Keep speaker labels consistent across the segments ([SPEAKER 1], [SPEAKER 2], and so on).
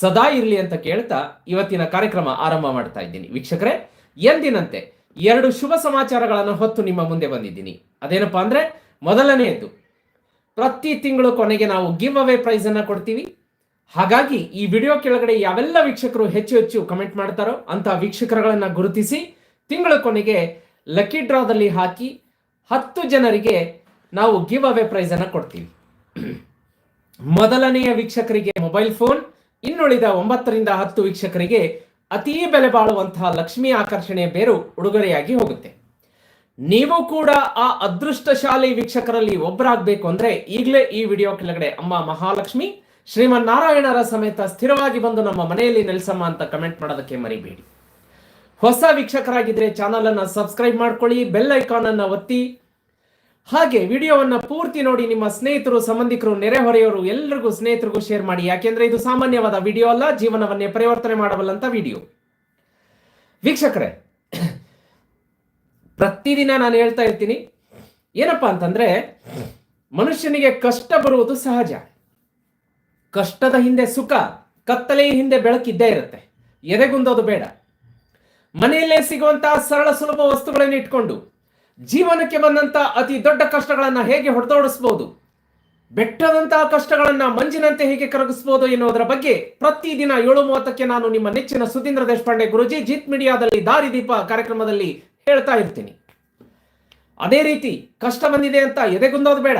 [SPEAKER 1] ಸದಾ ಇರಲಿ ಅಂತ ಕೇಳ್ತಾ ಇವತ್ತಿನ ಕಾರ್ಯಕ್ರಮ ಆರಂಭ ಮಾಡ್ತಾ ಇದ್ದೀನಿ. ವೀಕ್ಷಕರೇ, ಎಂದಿನಂತೆ ಎರಡು ಶುಭ ಸಮಾಚಾರಗಳನ್ನು ಹೊತ್ತು ನಿಮ್ಮ ಮುಂದೆ ಬಂದಿದ್ದೀನಿ. ಅದೇನಪ್ಪಾ ಅಂದ್ರೆ, ಮೊದಲನೆಯದ್ದು, ಪ್ರತಿ ತಿಂಗಳು ಕೊನೆಗೆ ನಾವು ಗಿವ್ ಅವೇ ಪ್ರೈಸ್ ಅನ್ನ ಕೊಡ್ತೀವಿ. ಹಾಗಾಗಿ ಈ ವಿಡಿಯೋ ಕೆಳಗಡೆ ಯಾವೆಲ್ಲ ವೀಕ್ಷಕರು ಹೆಚ್ಚು ಹೆಚ್ಚು ಕಮೆಂಟ್ ಮಾಡ್ತಾರೋ ಅಂತ ವೀಕ್ಷಕರುಗಳನ್ನ ಗುರುತಿಸಿ ತಿಂಗಳ ಕೊನೆಗೆ ಲಕ್ಕಿ ಡ್ರಾದಲ್ಲಿ ಹಾಕಿ ಹತ್ತು ಜನರಿಗೆ ನಾವು ಗಿವ್ ಅವೇ ಪ್ರೈಸ್ ಅನ್ನ ಕೊಡ್ತೀವಿ. ಮೊದಲನೆಯ ವೀಕ್ಷಕರಿಗೆ ಮೊಬೈಲ್ ಫೋನ್ ಇನ್ನುಳಿದ ಒಂಬತ್ತರಿಂದ ಹತ್ತು ವೀಕ್ಷಕರಿಗೆ ಅತೀ ಬೆಲೆ ಬಾಳುವಂತಹ ಲಕ್ಷ್ಮಿ ಆಕರ್ಷಣೆಯ ಬೇರು ಉಡುಗೊರೆಯಾಗಿ ಹೋಗುತ್ತೆ. ನೀವು ಕೂಡ ಆ ಅದೃಷ್ಟಶಾಲಿ ವೀಕ್ಷಕರಲ್ಲಿ ಒಬ್ಬರಾಗಬೇಕು ಅಂದ್ರೆ ಈಗಲೇ ಈ ವಿಡಿಯೋ ಕೆಳಗಡೆ ಅಮ್ಮ ಮಹಾಲಕ್ಷ್ಮಿ, ಶ್ರೀಮನ್ನಾರಾಯಣರ ಸಮೇತ ಸ್ಥಿರವಾಗಿ ಬಂದು ನಮ್ಮ ಮನೆಯಲ್ಲಿ ನೆಲೆಸಮ್ಮ ಅಂತ ಕಮೆಂಟ್ ಮಾಡೋದಕ್ಕೆ ಮರಿಬೇಡಿ. ಹೊಸ ವೀಕ್ಷಕರಾಗಿದ್ರೆ ಚಾನಲ್ ಅನ್ನ ಸಬ್ಸ್ಕ್ರೈಬ್ ಮಾಡ್ಕೊಳ್ಳಿ, ಬೆಲ್ ಐಕಾನ್ ಅನ್ನ ಒತ್ತಿ ಹಾಗೆ ವಿಡಿಯೋವನ್ನ ಪೂರ್ತಿ ನೋಡಿ ನಿಮ್ಮ ಸ್ನೇಹಿತರು, ಸಂಬಂಧಿಕರು, ನೆರೆಹೊರೆಯವರು ಎಲ್ಲರಿಗೂ ಸ್ನೇಹಿತರಿಗೂ ಶೇರ್ ಮಾಡಿ. ಯಾಕೆಂದ್ರೆ ಇದು ಸಾಮಾನ್ಯವಾದ ವಿಡಿಯೋ ಅಲ್ಲ, ಜೀವನವನ್ನೇ ಪರಿವರ್ತನೆ ಮಾಡಬಲ್ಲಂತ ವಿಡಿಯೋ. ವೀಕ್ಷಕರೇ, ಪ್ರತಿದಿನ ನಾನು ಹೇಳ್ತಾ ಇರ್ತೀನಿ, ಏನಪ್ಪಾ ಅಂತಂದ್ರೆ ಮನುಷ್ಯನಿಗೆ ಕಷ್ಟ ಬರುವುದು ಸಹಜ. ಕಷ್ಟದ ಹಿಂದೆ ಸುಖ, ಕತ್ತಲೆಯ ಹಿಂದೆ ಬೆಳಕಿದ್ದೇ ಇರುತ್ತೆ. ಎದೆಗುಂದೋದು ಬೇಡ. ಮನೆಯಲ್ಲೇ ಸಿಗುವಂತಹ ಸರಳ ಸುಲಭ ವಸ್ತುಗಳನ್ನು ಇಟ್ಕೊಂಡು ಜೀವನಕ್ಕೆ ಬಂದಂತ ಅತಿ ದೊಡ್ಡ ಕಷ್ಟಗಳನ್ನ ಹೇಗೆ ಹೊಡೆದೋಡಿಸಬಹುದು ಬೆಟ್ಟದಂತಹ ಕಷ್ಟಗಳನ್ನ ಮಂಜಿನಂತೆ ಹೇಗೆ ಕರಗಿಸಬಹುದು ಎನ್ನುವುದರ ಬಗ್ಗೆ ಪ್ರತಿದಿನ ಏಳು ಮೂವತ್ತಕ್ಕೆ ನಾನು ನಿಮ್ಮ ನೆಚ್ಚಿನ ಸುಧೀಂದ್ರ ದೇಶಪಾಂಡೆ ಗುರುಜಿ ಜಿತ್ ಮೀಡಿಯಾದಲ್ಲಿ ದಾರಿದೀಪ ಕಾರ್ಯಕ್ರಮದಲ್ಲಿ ಹೇಳ್ತಾ ಇರ್ತೀನಿ. ಅದೇ ರೀತಿ ಕಷ್ಟ ಬಂದಿದೆ ಅಂತ ಎದೆಗುಂದೋದು ಬೇಡ.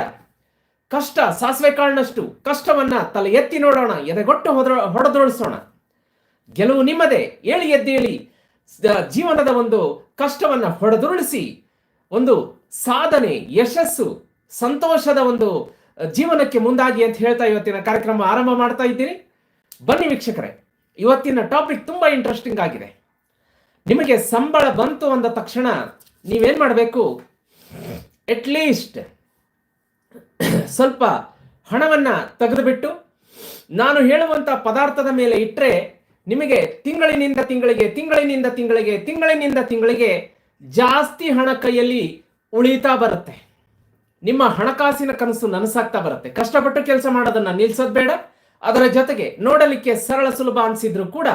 [SPEAKER 1] ಕಷ್ಟ ಸಾಸಿವೆ ಕಾಳಿನಷ್ಟು ಕಷ್ಟವನ್ನ ತಲೆ ಎತ್ತಿ ನೋಡೋಣ, ಎದೆಗೊಟ್ಟು ಹೊದ್ರ ಹೊಡೆದೊಳಿಸೋಣ ಗೆಲುವು ನಿಮ್ಮದೇ. ಏಳಿ ಎದ್ದೇಳಿ ಜೀವನದ ಒಂದು ಕಷ್ಟವನ್ನ ಹೊಡೆದುರುಳಿಸಿ ಒಂದು ಸಾಧನೆ, ಯಶಸ್ಸು, ಸಂತೋಷದ ಒಂದು ಜೀವನಕ್ಕೆ ಮುಂದಾಗಿ ಅಂತ ಹೇಳ್ತಾ ಇವತ್ತಿನ ಕಾರ್ಯಕ್ರಮ ಆರಂಭ ಮಾಡ್ತಾ ಇದ್ದೀನಿ. ಬನ್ನಿ ವೀಕ್ಷಕರೇ, ಇವತ್ತಿನ ಟಾಪಿಕ್ ತುಂಬಾ ಇಂಟ್ರೆಸ್ಟಿಂಗ್ ಆಗಿದೆ. ನಿಮಗೆ ಸಂಬಳ ಬಂತು ಅಂದ ತಕ್ಷಣ ನೀವೇನ್ ಮಾಡಬೇಕು? ಅಟ್ಲೀಸ್ಟ್ ಸ್ವಲ್ಪ ಹಣವನ್ನ ತೆಗೆದುಬಿಟ್ಟು, ನಾನು ಹೇಳುವಂತ ಪದಾರ್ಥದ ಮೇಲೆ ಇಟ್ಟರೆ ನಿಮಗೆ ತಿಂಗಳಿನಿಂದ ತಿಂಗಳಿಗೆ ತಿಂಗಳಿನಿಂದ ತಿಂಗಳಿಗೆ ತಿಂಗಳಿನಿಂದ ತಿಂಗಳಿಗೆ ಜಾಸ್ತಿ ಹಣ ಕೈಯಲ್ಲಿ ಉಳಿತಾ ಬರುತ್ತೆ. ನಿಮ್ಮ ಹಣಕಾಸಿನ ಕನಸು ನನಸಾಗ್ತಾ ಬರುತ್ತೆ. ಕಷ್ಟಪಟ್ಟು ಕೆಲಸ ಮಾಡೋದನ್ನ ನಿಲ್ಸೋದು ಬೇಡ. ಅದರ ಜೊತೆಗೆ ನೋಡಲಿಕ್ಕೆ ಸರಳ ಸುಲಭ ಅನಿಸಿದ್ರು ಕೂಡ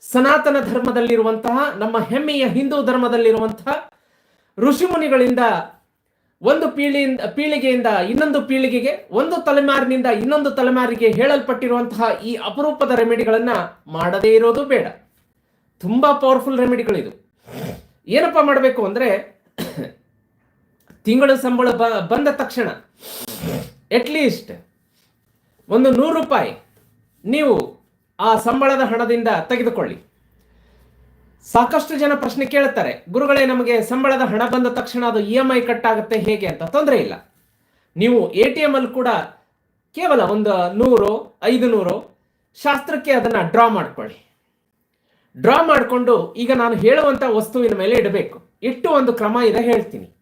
[SPEAKER 1] ಸನಾತನ ಧರ್ಮದಲ್ಲಿರುವಂತಹ, ನಮ್ಮ ಹೆಮ್ಮೆಯ ಹಿಂದೂ ಧರ್ಮದಲ್ಲಿರುವಂತಹ ಋಷಿಮುನಿಗಳಿಂದ ಒಂದು ಪೀಳಿಯಿಂದ, ಪೀಳಿಗೆಯಿಂದ ಇನ್ನೊಂದು ಪೀಳಿಗೆಗೆ, ಒಂದು ತಲೆಮಾರಿನಿಂದ ಇನ್ನೊಂದು ತಲೆಮಾರಿಗೆ ಹೇಳಲ್ಪಟ್ಟಿರುವಂತಹ ಈ ಅಪರೂಪದ ರೆಮಿಡಿಗಳನ್ನು ಮಾಡದೇ ಇರೋದು ಬೇಡ. ತುಂಬಾ ಪವರ್ಫುಲ್ ರೆಮಿಡಿಗಳಿದು ಏನಪ್ಪಾ ಮಾಡಬೇಕು ಅಂದರೆ ತಿಂಗಳ ಸಂಬಳ ಬ- ಬಂದ ತಕ್ಷಣ ಅಟ್ಲೀಸ್ಟ್ ಒಂದು ನೂರು ರೂಪಾಯಿ ನೀವು ಆ ಸಂಬಳದ ಹಣದಿಂದ ತೆಗೆದುಕೊಳ್ಳಿ. ಸಾಕಷ್ಟು ಜನ ಪ್ರಶ್ನೆ ಕೇಳುತ್ತಾರೆ ಗುರುಗಳೇ ನಮಗೆ ಸಂಬಳದ ಹಣ ಬಂದ ತಕ್ಷಣ ಅದು ಇ ಎಂ ಐ ಕಟ್ ಆಗುತ್ತೆ ಹೇಗೆ ಅಂತ ತೊಂದರೆ ಇಲ್ಲ. ನೀವು ಎ ಟಿ ಎಂ ಅಲ್ಲಿ ಕೂಡ ಕೇವಲ ಒಂದು ನೂರು, ಐದು ನೂರು ಶಾಸ್ತ್ರಕ್ಕೆ ಅದನ್ನು ಡ್ರಾ ಮಾಡ್ಕೊಳ್ಳಿ. ಡ್ರಾ ಮಾಡಿಕೊಂಡು ಈಗ ನಾನು ಹೇಳುವಂತ ವಸ್ತುವಿನ ಮೇಲೆ ಇಡಬೇಕು. ಇಟ್ಟು ಒಂದು ಕ್ರಮ ಇದೆ ಹೇಳ್ತೀನಿ.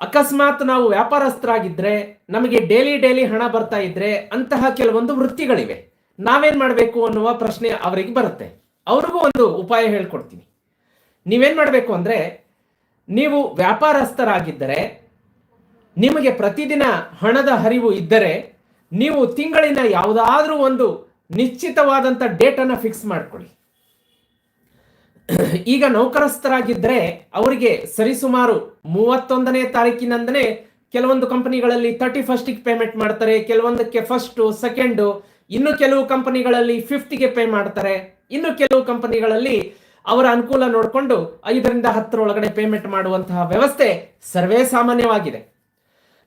[SPEAKER 1] ಅಕಸ್ಮಾತ್ ನಾವು ವ್ಯಾಪಾರಸ್ಥರಾಗಿದ್ದರೆ ನಮಗೆ ಡೇಲಿ ಡೇಲಿ ಹಣ ಬರ್ತಾ ಇದ್ರೆ ಅಂತಹ ಕೆಲವೊಂದು ವೃತ್ತಿಗಳಿವೆ. ನಾವೇನ್ ಮಾಡಬೇಕು ಅನ್ನುವ ಪ್ರಶ್ನೆ ಅವರಿಗೆ ಬರುತ್ತೆ. ಅವ್ರಿಗೂ ಒಂದು ಉಪಾಯ ಹೇಳ್ಕೊಡ್ತೀನಿ. ನೀವೇನು ಮಾಡಬೇಕು ಅಂದ್ರೆ, ನೀವು ವ್ಯಾಪಾರಸ್ಥರಾಗಿದ್ದರೆ, ನಿಮಗೆ ಪ್ರತಿದಿನ ಹಣದ ಹರಿವು ಇದ್ದರೆ, ನೀವು ತಿಂಗಳಿನ ಯಾವುದಾದ್ರೂ ಒಂದು ನಿಶ್ಚಿತವಾದಂಥ ಡೇಟನ್ನು ಫಿಕ್ಸ್ ಮಾಡ್ಕೊಳ್ಳಿ. ಈಗ ನೌಕರಸ್ಥರಾಗಿದ್ದರೆ ಅವರಿಗೆ ಸರಿಸುಮಾರು ಮೂವತ್ತೊಂದನೇ ತಾರೀಕಿನಂದನೇ ಕೆಲವೊಂದು ಕಂಪನಿಗಳಲ್ಲಿ ತರ್ಟಿ ಫಸ್ಟಿಗೆ ಪೇಮೆಂಟ್ ಮಾಡ್ತಾರೆ, ಕೆಲವೊಂದಕ್ಕೆ ಫಸ್ಟು, ಸೆಕೆಂಡು, ಇನ್ನು ಕೆಲವು ಕಂಪನಿಗಳಲ್ಲಿ ಫಿಫ್ತಿಗೆ ಪೇ ಮಾಡ್ತಾರೆ. ಇನ್ನು ಕೆಲವು ಕಂಪನಿಗಳಲ್ಲಿ ಅವರ ಅನುಕೂಲ ನೋಡಿಕೊಂಡು ಐದರಿಂದ ಹತ್ತರೊಳಗಡೆ ಪೇಮೆಂಟ್ ಮಾಡುವಂತಹ ವ್ಯವಸ್ಥೆ ಸರ್ವೇ ಸಾಮಾನ್ಯವಾಗಿದೆ.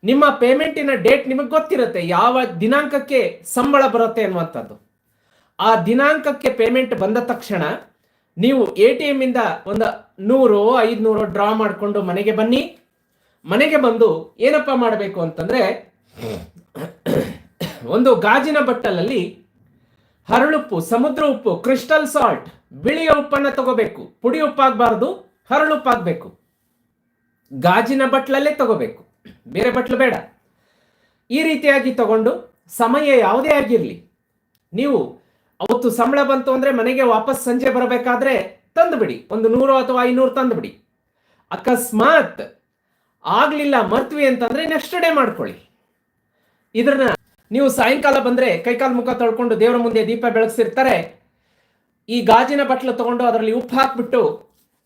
[SPEAKER 1] ನಿಮ್ಮ ಪೇಮೆಂಟಿನ ಡೇಟ್ ನಿಮಗೆ ಗೊತ್ತಿರುತ್ತೆ, ಯಾವ ದಿನಾಂಕಕ್ಕೆ ಸಂಬಳ ಬರುತ್ತೆ ಅನ್ನುವಂಥದ್ದು. ಆ ದಿನಾಂಕಕ್ಕೆ ಪೇಮೆಂಟ್ ಬಂದ ತಕ್ಷಣ ನೀವು ಎ ಟಿ ಇಂದ ಒಂದು ನೂರು, ಐದುನೂರು ಡ್ರಾ ಮಾಡಿಕೊಂಡು ಮನೆಗೆ ಬನ್ನಿ. ಮನೆಗೆ ಬಂದು ಏನಪ್ಪ ಮಾಡಬೇಕು ಅಂತಂದ್ರೆ, ಒಂದು ಗಾಜಿನ ಬಟ್ಟಲಲ್ಲಿ ಹರಳುಪ್ಪು ಸಮುದ್ರ ಉಪ್ಪು ಕ್ರಿಸ್ಟಲ್ ಸಾಲ್ಟ್ ಬಿಳಿಯ ಉಪ್ಪನ್ನ ತಗೋಬೇಕು. ಪುಡಿ ಉಪ್ಪಾಗಬಾರ್ದು ಹರಳುಪ್ಪಾಗಬೇಕು ಗಾಜಿನ ಬಟ್ಲಲ್ಲೇ ತಗೋಬೇಕು. ಬೇರೆ ಬಟ್ಲು ಬೇಡ. ಈ ರೀತಿಯಾಗಿ ತಗೊಂಡು, ಸಮಯ ಯಾವುದೇ ಆಗಿರಲಿ, ನೀವು ಅವತ್ತು ಸಂಬಳ ಬಂತು ಅಂದ್ರೆ ಮನೆಗೆ ವಾಪಸ್ ಸಂಜೆ ಬರಬೇಕಾದ್ರೆ ತಂದುಬಿಡಿ. ಒಂದು ನೂರು ಅಥವಾ ಐನೂರು ತಂದುಬಿಡಿ. ಅಕಸ್ಮಾತ್ ಆಗಲಿಲ್ಲ ಮರ್ತ್ವಿ ಅಂತಂದ್ರೆ ನೆಕ್ಸ್ಟ್ ಡೇ ಮಾಡ್ಕೊಳ್ಳಿ. ಇದನ್ನ ನೀವು ಸಾಯಂಕಾಲ ಬಂದ್ರೆ ಕೈಕಾಲು ಮುಖ ತೊಳ್ಕೊಂಡು ದೇವರ ಮುಂದೆ ದೀಪ ಬೆಳಗ್ಸಿರ್ತಾರೆ. ಈ ಗಾಜಿನ ಬಟ್ಲು ತಗೊಂಡು ಅದರಲ್ಲಿ ಉಪ್ಪು ಹಾಕ್ಬಿಟ್ಟು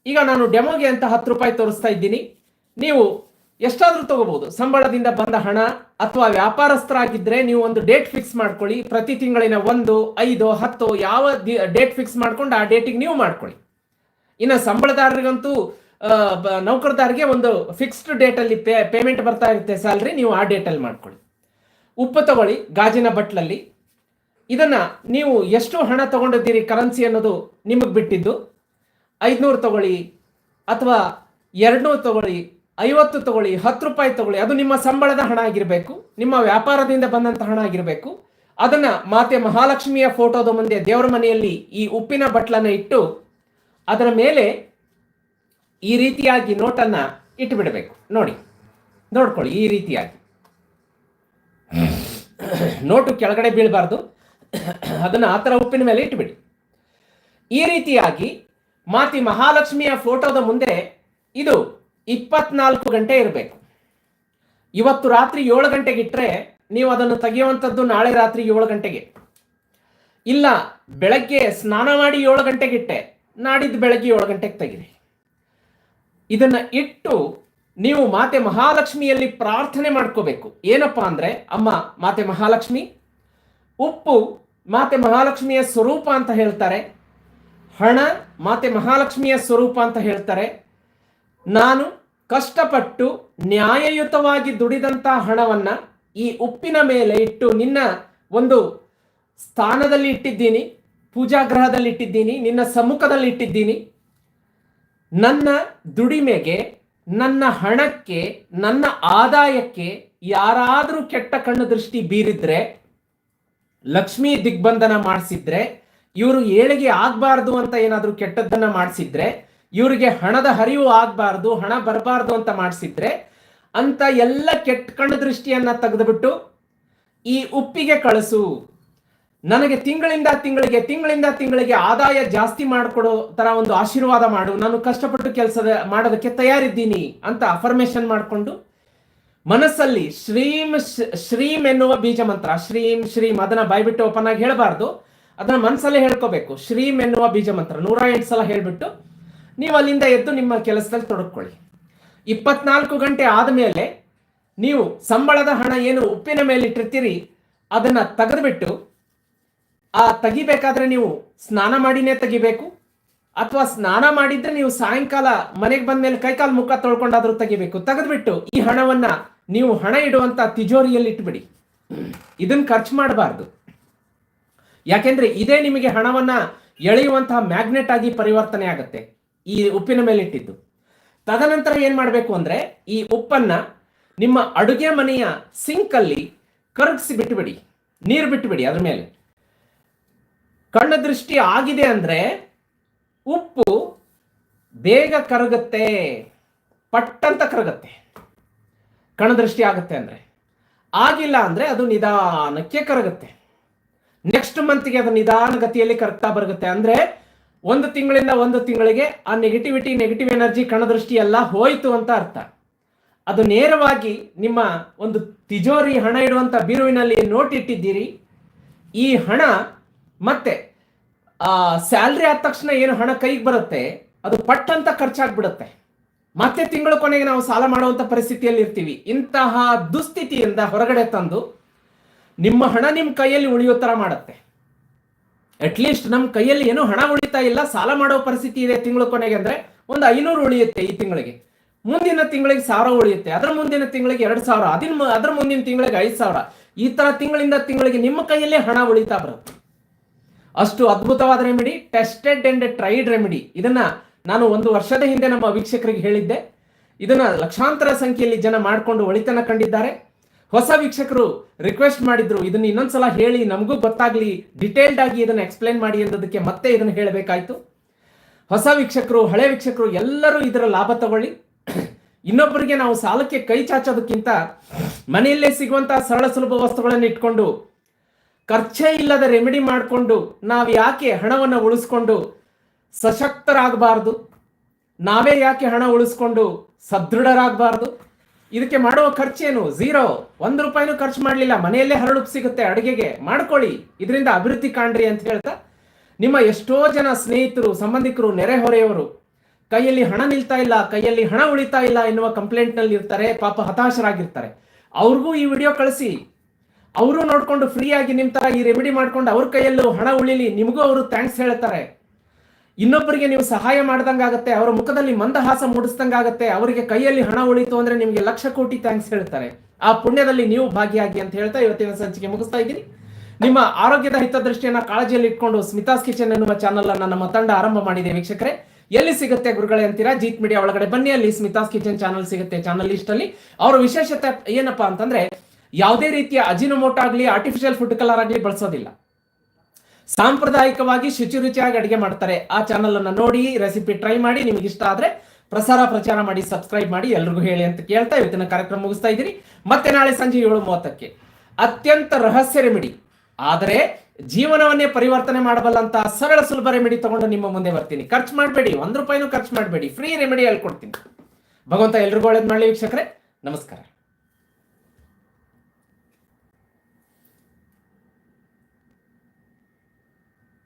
[SPEAKER 1] ಈಗ ನಾನು ಡೆಮೋಗೆ ಅಂತ ಹತ್ತು ರೂಪಾಯಿ ತೋರಿಸ್ತಾ ಇದ್ದೀನಿ. ನೀವು ಎಷ್ಟಾದ್ರೂ ತಗೋಬಹುದು ಸಂಬಳದಿಂದ ಬಂದ ಹಣ ಅಥವಾ ವ್ಯಾಪಾರಸ್ಥರಾಗಿದ್ರೆ ನೀವು ಒಂದು ಡೇಟ್ ಫಿಕ್ಸ್ ಮಾಡ್ಕೊಳ್ಳಿ. ಪ್ರತಿ ತಿಂಗಳಿನ ಒಂದು, ಐದು, ಹತ್ತು ಯಾವ ಡೇಟ್ ಫಿಕ್ಸ್ ಮಾಡ್ಕೊಂಡು ಆ ಡೇಟಿಗೆ ನೀವು ಮಾಡ್ಕೊಳ್ಳಿ. ಇನ್ನು ಸಂಬಳದಾರರಿಗಂತೂ ನೌಕರದಾರಿಗೆ ಒಂದು ಫಿಕ್ಸ್ಡ್ ಡೇಟಲ್ಲಿ ಪೇ, ಪೇಮೆಂಟ್ ಬರ್ತಾ ಇರುತ್ತೆ ಸ್ಯಾಲ್ರಿ, ನೀವು ಆ ಡೇಟಲ್ಲಿ ಮಾಡ್ಕೊಳ್ಳಿ. ಉಪ್ಪು ತಗೊಳ್ಳಿ, ಗಾಜಿನ ಬಟ್ಲಲ್ಲಿ. ಇದನ್ನ ನೀವು ಎಷ್ಟು ಹಣ ತಗೊಂಡಿದ್ದೀರಿ ಕರೆನ್ಸಿ ಅನ್ನೋದು ನಿಮಗೆ ಬಿಟ್ಟಿದ್ದು. ಐದುನೂರು ತಗೊಳ್ಳಿ ಅಥವಾ ಎರಡ್ನೂರು ತಗೊಳ್ಳಿ. ಐವತ್ತು ತಗೊಳ್ಳಿ, ಹತ್ತು ರೂಪಾಯಿ ತಗೊಳ್ಳಿ, ಅದು ನಿಮ್ಮ ಸಂಬಳದ ಹಣ ಆಗಿರಬೇಕು, ನಿಮ್ಮ ವ್ಯಾಪಾರದಿಂದ ಬಂದಂಥ ಹಣ ಆಗಿರಬೇಕು. ಅದನ್ನ ಮಾತೆ ಮಹಾಲಕ್ಷ್ಮಿಯ ಫೋಟೋದ ಮುಂದೆ ದೇವರ ಮನೆಯಲ್ಲಿ ಈ ಉಪ್ಪಿನ ಬಟ್ಲನ್ನ ಇಟ್ಟು ಅದರ ಮೇಲೆ ಈ ರೀತಿಯಾಗಿ ನೋಟನ್ನ ಇಟ್ಟುಬಿಡಬೇಕು. ನೋಡಿ, ನೋಡ್ಕೊಳ್ಳಿ ಈ ರೀತಿಯಾಗಿ. ನೋಟು ಕೆಳಗಡೆ ಬೀಳಬಾರ್ದು. ಅದನ್ನ ಆ ಥರ ಉಪ್ಪಿನ ಮೇಲೆ ಇಟ್ಟುಬಿಡಿ. ಈ ರೀತಿಯಾಗಿ ಮಾತಿ ಮಹಾಲಕ್ಷ್ಮಿಯ ಫೋಟೋದ ಮುಂದೆ ಇದು ಇಪ್ಪತ್ನಾಲ್ಕು ಗಂಟೆ ಇರಬೇಕು. ಇವತ್ತು ರಾತ್ರಿ ಏಳು ಗಂಟೆಗೆ ಇಟ್ಟರೆ ನೀವು ಅದನ್ನು ತೆಗೆಯುವಂಥದ್ದು ನಾಳೆ ರಾತ್ರಿ ಏಳು ಗಂಟೆಗೆ. ಇಲ್ಲ, ಬೆಳಗ್ಗೆ ಸ್ನಾನ ಮಾಡಿ ಏಳು ಗಂಟೆಗೆ ಇಟ್ಟೆ, ನಾಡಿದ್ದು ಬೆಳಗ್ಗೆ ಏಳು ಗಂಟೆಗೆ ತೆಗಿರಿ. ಇದನ್ನು ಇಟ್ಟು ನೀವು ಮಾತೆ ಮಹಾಲಕ್ಷ್ಮಿಯಲ್ಲಿ ಪ್ರಾರ್ಥನೆ ಮಾಡ್ಕೋಬೇಕು. ಏನಪ್ಪಾ ಅಂದರೆ, ಅಮ್ಮ, ಮಾತೆ ಮಹಾಲಕ್ಷ್ಮಿ, ಉಪ್ಪು ಮಾತೆ ಮಹಾಲಕ್ಷ್ಮಿಯ ಸ್ವರೂಪ ಅಂತ ಹೇಳ್ತಾರೆ. ಹಣ ಮಾತೆ ಮಹಾಲಕ್ಷ್ಮಿಯ ಸ್ವರೂಪ ಅಂತ ಹೇಳ್ತಾರೆ. ನಾನು ಕಷ್ಟಪಟ್ಟು ನ್ಯಾಯಯುತವಾಗಿ ದುಡಿದಂತ ಹಣವನ್ನ ಈ ಉಪ್ಪಿನ ಮೇಲೆ ಇಟ್ಟು ನಿನ್ನ ಒಂದು ಸ್ಥಾನದಲ್ಲಿ ಇಟ್ಟಿದ್ದೀನಿ ಪೂಜಾಗ್ರಹದಲ್ಲಿ ಇಟ್ಟಿದ್ದೀನಿ, ನಿನ್ನ ಸಮ್ಮುಖದಲ್ಲಿ ಇಟ್ಟಿದ್ದೀನಿ. ನನ್ನ ದುಡಿಮೆಗೆ, ನನ್ನ ಹಣಕ್ಕೆ, ನನ್ನ ಆದಾಯಕ್ಕೆ ಯಾರಾದರೂ ಕೆಟ್ಟ ಕಣ್ಣು ದೃಷ್ಟಿ ಬೀರಿದ್ರೆ, ಲಕ್ಷ್ಮೀ ದಿಗ್ಬಂಧನ ಮಾಡಿಸಿದ್ರೆ, ಇವರು ಏಳಿಗೆ ಆಗಬಾರ್ದು ಅಂತ ಏನಾದರೂ ಕೆಟ್ಟದ್ದನ್ನು ಮಾಡಿಸಿದ್ರೆ ಇವರಿಗೆ ಹಣದ ಹರಿವು ಆಗಬಾರ್ದು, ಹಣ ಬರಬಾರ್ದು ಅಂತ ಮಾಡಿಸಿದ್ರೆ ಅಂತ ಎಲ್ಲ ಕೆಟ್ಟ ಕಣ್ಣು ದೃಷ್ಟಿಯನ್ನ ತೆಗೆದುಬಿಟ್ಟು ಈ ಉಪ್ಪಿಗೆ ಕಳಿಸು. ನನಗೆ ತಿಂಗಳಿಂದ ತಿಂಗಳಿಗೆ ತಿಂಗಳಿಂದ ತಿಂಗಳಿಗೆ ಆದಾಯ ಜಾಸ್ತಿ ಮಾಡಿಕೊಡೋ ತರ ಒಂದು ಆಶೀರ್ವಾದ ಮಾಡು, ನಾನು ಕಷ್ಟಪಟ್ಟು ಕೆಲಸದ ಮಾಡೋದಕ್ಕೆ ತಯಾರಿದ್ದೀನಿ ಅಂತ ಅಫರ್ಮೇಶನ್ ಮಾಡಿಕೊಂಡು ಮನಸ್ಸಲ್ಲಿ ಶ್ರೀಮ್ ಶ್ರೀ- ಶ್ರೀಮ್ ಎನ್ನುವ ಬೀಜ ಮಂತ್ರ ಶ್ರೀಮ್ ಶ್ರೀಮ್ ಅದನ್ನ ಬಾಯ್ಬಿಟ್ಟು ಓಪನ್ ಆಗಿ ಹೇಳಬಾರ್ದು. ಅದನ್ನ ಮನಸ್ಸಲ್ಲೇ ಹೇಳ್ಕೋಬೇಕು. ಶ್ರೀಮ್ ಎನ್ನುವ ಬೀಜ ಮಂತ್ರ ನೂರ ಎಂಟು ಸಲ ಹೇಳ್ಬಿಟ್ಟು ನೀವು ಅಲ್ಲಿಂದ ಎದ್ದು ನಿಮ್ಮ ಕೆಲಸದಲ್ಲಿ ತೊಡಕೊಳ್ಳಿ ಇಪ್ಪತ್ನಾಲ್ಕು ಗಂಟೆ ಆದಮೇಲೆ ನೀವು ಸಂಬಳದ ಹಣ ಏನು ಉಪ್ಪಿನ ಮೇಲೆ ಇಟ್ಟಿರ್ತೀರಿ, ಅದನ್ನ ತೆಗೆದುಬಿಟ್ಟು ಆ ತೆಗಿಬೇಕಾದ್ರೆ ನೀವು ಸ್ನಾನ ಮಾಡಿನೇ ತೆಗಿಬೇಕು, ಅಥವಾ ಸ್ನಾನ ಮಾಡಿದ್ರೆ ನೀವು ಸಾಯಂಕಾಲ ಮನೆಗೆ ಬಂದ ಮೇಲೆ ಕೈಕಾಲು ಮುಖ ತೊಳ್ಕೊಂಡಾದ್ರೂ ತೆಗಿಬೇಕು. ತೆಗೆದ್ಬಿಟ್ಟು ಈ ಹಣವನ್ನ ನೀವು ಹಣ ಇಡುವಂತ ತಿಜೋರಿಯಲ್ಲಿ ಇಟ್ಬಿಡಿ. ಇದನ್ನ ಖರ್ಚು ಮಾಡಬಾರ್ದು. ಯಾಕೆಂದ್ರೆ ಇದೇ ನಿಮಗೆ ಹಣವನ್ನ ಎಳೆಯುವಂತಹ ಮ್ಯಾಗ್ನೆಟ್ ಆಗಿ ಪರಿವರ್ತನೆ ಆಗುತ್ತೆ. ಈ ಉಪ್ಪಿನ ಮೇಲೆ ಇಟ್ಟಿದ್ದು. ತದನಂತರ ಏನ್ ಮಾಡಬೇಕು ಅಂದ್ರೆ, ಈ ಉಪ್ಪನ್ನ ನಿಮ್ಮ ಅಡುಗೆ ಮನೆಯ ಸಿಂಕ್ ಅಲ್ಲಿ ಕರಗಿಸಿ ಬಿಟ್ಟುಬಿಡಿ ನೀರು ಬಿಟ್ಟುಬಿಡಿ ಅದ್ರ ಮೇಲೆ. ಕಣ್ಣ ದೃಷ್ಟಿ ಆಗಿದೆ ಅಂದ್ರೆ ಉಪ್ಪು ಬೇಗ ಕರಗುತ್ತೆ, ಪಟ್ಟಂತ ಕರಗುತ್ತೆ. ಕಣದೃಷ್ಟಿ ಆಗುತ್ತೆ ಅಂದ್ರೆ. ಆಗಿಲ್ಲ ಅಂದ್ರೆ ಅದು ನಿಧಾನಕ್ಕೆ ಕರಗುತ್ತೆ. ನೆಕ್ಸ್ಟ್ ಮಂತ್ಗೆ ಅದು ನಿಧಾನ ಗತಿಯಲ್ಲಿ ಕರಗ್ತಾ ಬರುತ್ತೆ ಅಂದ್ರೆ ಒಂದು ತಿಂಗಳಿಂದ ಒಂದು ತಿಂಗಳಿಗೆ ಆ ನೆಗೆಟಿವಿಟಿ ನೆಗೆಟಿವ್ ಎನರ್ಜಿ ಕಣದೃಷ್ಟಿ ಎಲ್ಲ ಹೋಯಿತು ಅಂತ ಅರ್ಥ. ಅದು ನೇರವಾಗಿ ನಿಮ್ಮ ಒಂದು ತಿಜೋರಿ ಹಣ ಇಡುವಂತ ಬೀರುವಿನಲ್ಲಿ ನೋಟ್ ಇಟ್ಟಿದ್ದೀರಿ. ಈ ಹಣ ಮತ್ತೆ, ಆ, ಸ್ಯಾಲ್ರಿ ಆದ ತಕ್ಷಣ ಏನು ಹಣ ಕೈಗೆ ಬರುತ್ತೆ, ಅದು ಪಟ್ ಅಂತ ಖರ್ಚಾಗ್ಬಿಡುತ್ತೆ. ಮತ್ತೆ ತಿಂಗಳ ಕೊನೆಗೆ ನಾವು ಸಾಲ ಮಾಡುವಂತ ಪರಿಸ್ಥಿತಿಯಲ್ಲಿ ಇರ್ತೀವಿ. ಇಂತಹ ದುಸ್ಥಿತಿಯಿಂದ ಹೊರಗಡೆ ತಂದು ನಿಮ್ಮ ಹಣ ನಿಮ್ಮ ಕೈಯಲ್ಲಿ ಉಳಿಯೋ ತರ ಮಾಡುತ್ತೆ. ಅಟ್ಲೀಸ್ಟ್ ನಮ್ಮ ಕೈಯಲ್ಲಿ ಏನು ಹಣ ಉಳಿತಾ ಇಲ್ಲ, ಸಾಲ ಮಾಡೋ ಪರಿಸ್ಥಿತಿ ಇದೆ ತಿಂಗಳ ಕೊನೆಗೆ ಅಂದ್ರೆ ಒಂದು ಐನೂರು ಉಳಿಯುತ್ತೆ ಈ ತಿಂಗಳಿಗೆ. ಮುಂದಿನ ತಿಂಗಳಿಗೆ ಸಾವಿರ ಉಳಿಯುತ್ತೆ, ಅದರ ಮುಂದಿನ ತಿಂಗಳಿಗೆ ಎರಡು ಸಾವಿರ, ಅದಿನ ಅದರ ಮುಂದಿನ ತಿಂಗಳಿಗೆ ಐದು ಸಾವಿರ. ಈ ತರ ತಿಂಗಳಿಂದ ತಿಂಗಳಿಗೆ ನಿಮ್ಮ ಕೈಯಲ್ಲೇ ಹಣ ಉಳಿತಾ ಬರುತ್ತೆ. ಅಷ್ಟು ಅದ್ಭುತವಾದ remedy tested and tried remedy ಇದನ್ನ ನಾನು ಒಂದು ವರ್ಷದ ಹಿಂದೆ ನಮ್ಮ ವೀಕ್ಷಕರಿಗೆ ಹೇಳಿದ್ದೆ. ಇದನ್ನ ಲಕ್ಷಾಂತರ ಸಂಖ್ಯೆಯಲ್ಲಿ ಜನ ಮಾಡಿಕೊಂಡು ಒಳಿತನ ಕಂಡಿದ್ದಾರೆ. ಹೊಸ ವೀಕ್ಷಕರು ರಿಕ್ವೆಸ್ಟ್ ಮಾಡಿದ್ರು. ಇದನ್ನ ಇನ್ನೊಂದ್ಸಲ ಹೇಳಿ, ನಮಗೂ ಗೊತ್ತಾಗ್ಲಿ ಡಿಟೇಲ್ಡ್ ಆಗಿ ಇದನ್ನ ಎಕ್ಸ್ಪ್ಲೈನ್ ಮಾಡಿ ಅನ್ನೋದಕ್ಕೆ ಮತ್ತೆ ಇದನ್ನ ಹೇಳಬೇಕಾಯ್ತು. ಹೊಸ ವೀಕ್ಷಕರು, ಹಳೆ ವೀಕ್ಷಕರು ಎಲ್ಲರೂ ಇದರ ಲಾಭ ತಗೊಳ್ಳಿ. ಇನ್ನೊಬ್ಬರಿಗೆ ನಾವು ಸಾಲಕ್ಕೆ ಕೈ ಚಾಚೋದಕ್ಕಿಂತ ಮನೆಯಲ್ಲೇ ಸಿಗುವಂತಹ ಸರಳ ಸುಲಭ ವಸ್ತುಗಳನ್ನು ಇಟ್ಕೊಂಡು, ಖರ್ಚೇ ಇಲ್ಲದ ರೆಮಿಡಿ ಮಾಡಿಕೊಂಡು, ನಾವು ಯಾಕೆ ಹಣವನ್ನು ಉಳಿಸ್ಕೊಂಡು ಸಶಕ್ತರಾಗಬಾರ್ದು? ನಾವೇ ಯಾಕೆ ಹಣ ಉಳಿಸ್ಕೊಂಡು ಸದೃಢರಾಗಬಾರ್ದು? ಇದಕ್ಕೆ ಮಾಡುವ ಖರ್ಚೇನು ಝೀರೋ ಒಂದು ರೂಪಾಯಿನೂ ಖರ್ಚು ಮಾಡಲಿಲ್ಲ. ಮನೆಯಲ್ಲೇ ಹರಳುಪ್ ಸಿಗುತ್ತೆ ಅಡುಗೆಗೆ. ಮಾಡ್ಕೊಳ್ಳಿ. ಇದರಿಂದ ಅಭಿವೃದ್ಧಿ ಕಾಣ್ರಿ ಅಂತ ಹೇಳ್ತಾ, ನಿಮ್ಮ ಎಷ್ಟೋ ಜನ ಸ್ನೇಹಿತರು, ಸಂಬಂಧಿಕರು ನೆರೆಹೊರೆಯವರು ಕೈಯಲ್ಲಿ ಹಣ ನಿಲ್ತಾ ಇಲ್ಲ, ಕೈಯಲ್ಲಿ ಹಣ ಉಳಿತಾ ಇಲ್ಲ ಎನ್ನುವ ಕಂಪ್ಲೇಂಟ್ನಲ್ಲಿ ಇರ್ತಾರೆ, ಪಾಪ ಹತಾಶರಾಗಿರ್ತಾರೆ. ಅವ್ರಿಗೂ ಈ ವಿಡಿಯೋ ಕಳಿಸಿ. ಅವರು ನೋಡ್ಕೊಂಡು ಫ್ರೀಯಾಗಿ ನಿಮ್ಮ ತರ ಈ ರೆಮಿಡಿ ಮಾಡ್ಕೊಂಡು ಅವ್ರ ಕೈಯಲ್ಲೂ ಹಣ ಉಳಿಲಿ, ನಿಮಗೂ ಅವರು ಥ್ಯಾಂಕ್ಸ್ ಹೇಳ್ತಾರೆ. ಇನ್ನೊಬ್ಬರಿಗೆ ನೀವು ಸಹಾಯ ಮಾಡ್ದಂಗಾಗತ್ತೆ, ಅವರ ಮುಖದಲ್ಲಿ ಮಂದಹಾಸ ಮೂಡಿಸ್ದಂಗಾಗತ್ತೆ, ಅವರಿಗೆ ಕೈಯಲ್ಲಿ ಹಣ ಉಳಿತು ಅಂದ್ರೆ ನಿಮಗೆ ಲಕ್ಷ ಕೋಟಿ ಥ್ಯಾಂಕ್ಸ್ ಹೇಳ್ತಾರೆ. ಆ ಪುಣ್ಯದಲ್ಲಿ ನೀವು ಭಾಗಿಯಾಗಿ ಅಂತ ಹೇಳ್ತಾ ಇವತ್ತಿನ ಸಂಚಿಕೆ ಮುಗಿಸ್ತಾ ಇದ್ದೀನಿ. ನಿಮ್ಮ ಆರೋಗ್ಯದ ಹಿತದೃಷ್ಟಿಯನ್ನ ಕಾಳಜಿಯಲ್ಲಿ ಇಟ್ಕೊಂಡು ಸ್ಮಿತಾಸ್ ಕಿಚನ್ ಎನ್ನುವ ಚಾನಲ್ ಅನ್ನ ನಮ್ಮ ತಂಡ ಆರಂಭ ಮಾಡಿದೆ ವೀಕ್ಷಕರೇ. ಎಲ್ಲಿ ಸಿಗುತ್ತೆ ಗುರುಗಳೇ ಅಂತೀರಾ? ಜೀತ್ ಮೀಡಿಯಾ ಒಳಗಡೆ ಬನ್ನಿ, ಅಲ್ಲಿ ಸ್ಮಿತಾಸ್ ಕಿಚನ್ ಚಾನಲ್ ಸಿಗುತ್ತೆ ಚಾನಲ್ ಲಿಸ್ಟ್ ಅಲ್ಲಿ. ಅವರ ವಿಶೇಷತೆ ಏನಪ್ಪಾ ಅಂತಂದ್ರೆ, ಯಾವುದೇ ರೀತಿಯ ಅಜಿನೋಮೋಟ ಆಗಲಿ ಆರ್ಟಿಫಿಷಿಯಲ್ ಫುಡ್ ಕಲರ್ ಆಗಲಿ ಬಳಸೋದಿಲ್ಲ. ಸಾಂಪ್ರದಾಯಿಕವಾಗಿ ಶುಚಿ ರುಚಿಯಾಗಿ ಅಡಿಗೆ ಮಾಡ್ತಾರೆ. ಆ ಚಾನಲ್ ಅನ್ನು ನೋಡಿ ರೆಸಿಪಿ ಟ್ರೈ ಮಾಡಿ, ನಿಮಗೆ ಇಷ್ಟ ಆದ್ರೆ ಪ್ರಸಾರ ಪ್ರಚಾರ ಮಾಡಿ ಸಬ್ಸ್ಕ್ರೈಬ್ ಮಾಡಿ, ಎಲ್ರಿಗೂ ಹೇಳಿ ಅಂತ ಕೇಳ್ತಾ ಇವತ್ತಿನ ಕಾರ್ಯಕ್ರಮ ಮುಗಿಸ್ತಾ ಇದ್ದೀನಿ. ಮತ್ತೆ ನಾಳೆ ಸಂಜೆ ಏಳು ಮೂವತ್ತಕ್ಕೆ ಅತ್ಯಂತ ರಹಸ್ಯ ರೆಮಿಡಿ ಆದರೆ ಜೀವನವನ್ನೇ ಪರಿವರ್ತನೆ ಮಾಡಬಲ್ಲಂತ ಸರಳ ಸುಲಭ ರೆಮಿಡಿ ತಗೊಂಡು ನಿಮ್ಮ ಮುಂದೆ ಬರ್ತೀನಿ. ಖರ್ಚು ಮಾಡಬೇಡಿ, ಒಂದು ರೂಪಾಯಿನೂ ಖರ್ಚು ಮಾಡಬೇಡಿ. ಫ್ರೀ ರೆಮಿಡಿ ಹೇಳ್ಕೊಡ್ತೀನಿ. ಭಗವಂತ ಎಲ್ರಿಗೂ ಒಳ್ಳೇದು ಮಾಡಲಿ ವೀಕ್ಷಕರೇ. ನಮಸ್ಕಾರ.